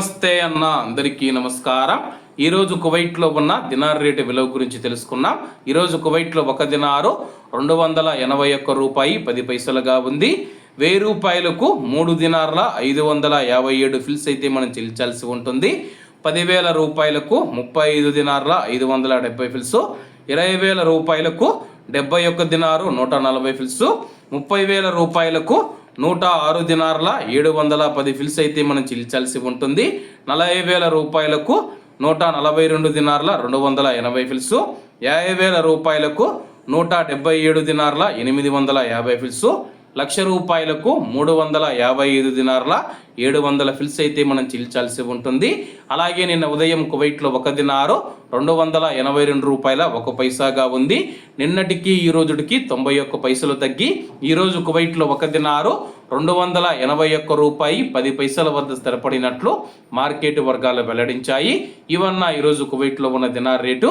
నమస్తే అన్న అందరికీ నమస్కారం. ఈరోజు కువైట్లో ఉన్న దినార్ రేటు విలువ గురించి తెలుసుకున్నాం. ఈరోజు కువైట్లో ఒక దినారు రెండు వందల ఎనభై ఒక్క రూపాయి పది పైసలుగా ఉంది. వెయ్యి రూపాయలకు మూడు దినార్ల ఐదు వందల యాభై ఏడు ఫిల్స్ అయితే మనం చెల్లించాల్సి ఉంటుంది. పదివేల రూపాయలకు ముప్పై ఐదు దినార్ల ఐదు వందల డెబ్బై ఫిల్స్. ఇరవై వేల రూపాయలకు డెబ్బై ఒక్క దినారు నూట నలభై ఫిల్స్. ముప్పై వేల రూపాయలకు నూట ఆరు దినార్ల ఏడు వందల పది ఫిల్స్ అయితే మనం చెల్లించాల్సి ఉంటుంది. నలభై వేల రూపాయలకు నూట నలభై రెండు దినార్ల రెండు వందల ఎనభై ఫిల్స్ యాభై వేల రూపాయలకు నూట డెబ్బై ఏడు దినార్ల ఎనిమిది వందల యాభై ఫిల్స్ లక్ష రూపాయలకు మూడు వందల యాభై ఐదు దినార్ల ఏడు వందల ఫిల్స్ అయితే మనం చెల్లించాల్సి ఉంటుంది. అలాగే నిన్న ఉదయం కువైట్లో ఒక దినారు రెండు వందల ఎనభై రెండు రూపాయల ఒక పైసాగా ఉంది. నిన్నటికి ఈ రోజుకి తొంభై ఒక్క పైసలు తగ్గి ఈరోజు కువైట్లో ఒక దినారు రెండు వందల ఎనభై ఒక్క రూపాయి పది పైసల వద్ద స్థిరపడినట్లు మార్కెట్ వర్గాలు వెల్లడించాయి. ఇవన్న ఈరోజు కువైట్లో ఉన్న దినార్ రేటు